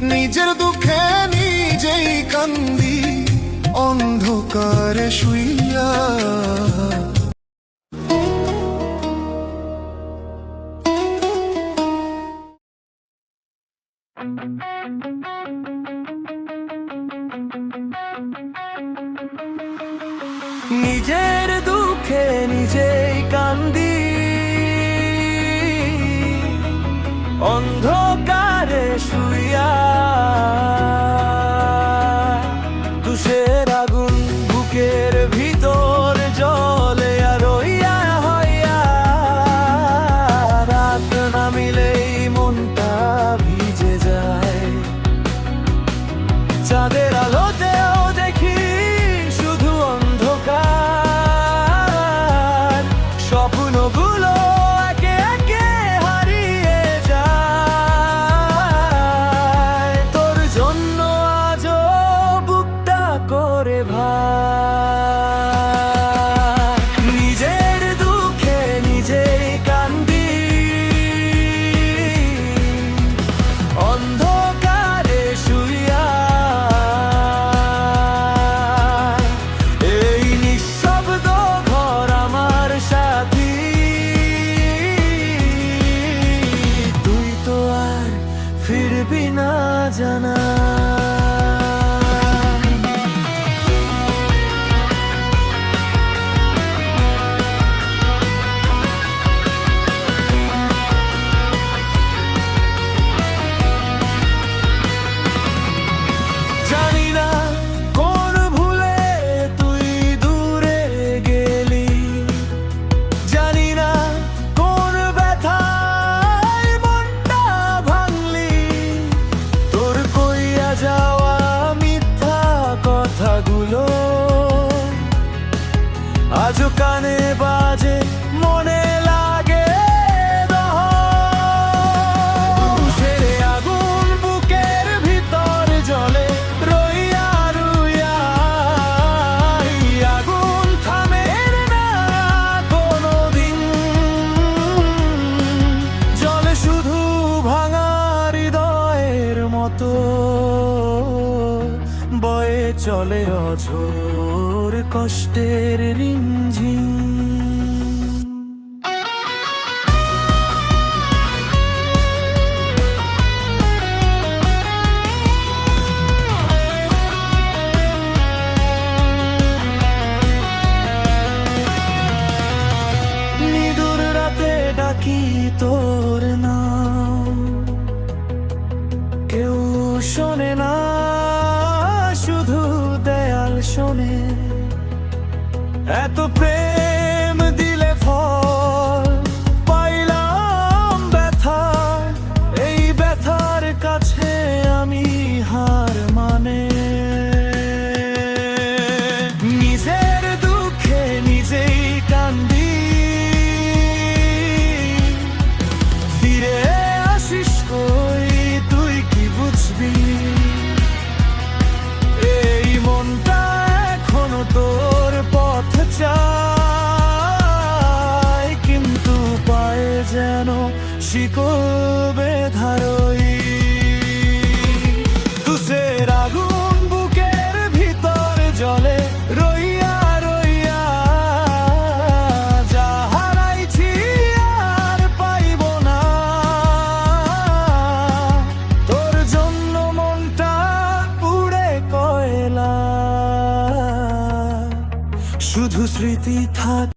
নিজের দুঃখে নিজেই কান্দি অন্ধকারে শুইয়া। নিজের দুঃখে নিজেই কান্দি অন্ধকারে চাঁদের আজও কানে বাজে, মনে লাগে ছেড়ে আগুন বুকের ভিতর জলে, রইয়া রইয়া। আগুন থামে না কোনোদিন। জলে শুধু ভাঙা হৃদয়ের মতো, বয়ে চলে অঝোর। কষ্টের রিঞ্ঝিম এত প্রেম শিকবে ধারই। তুষের আগুন বুকের ভিতর জলে রইয়া রইয়া যা আর পাইব না। তোর জন্য মনটা পুড়ে কয়লা। শুধু স্মৃতি থাক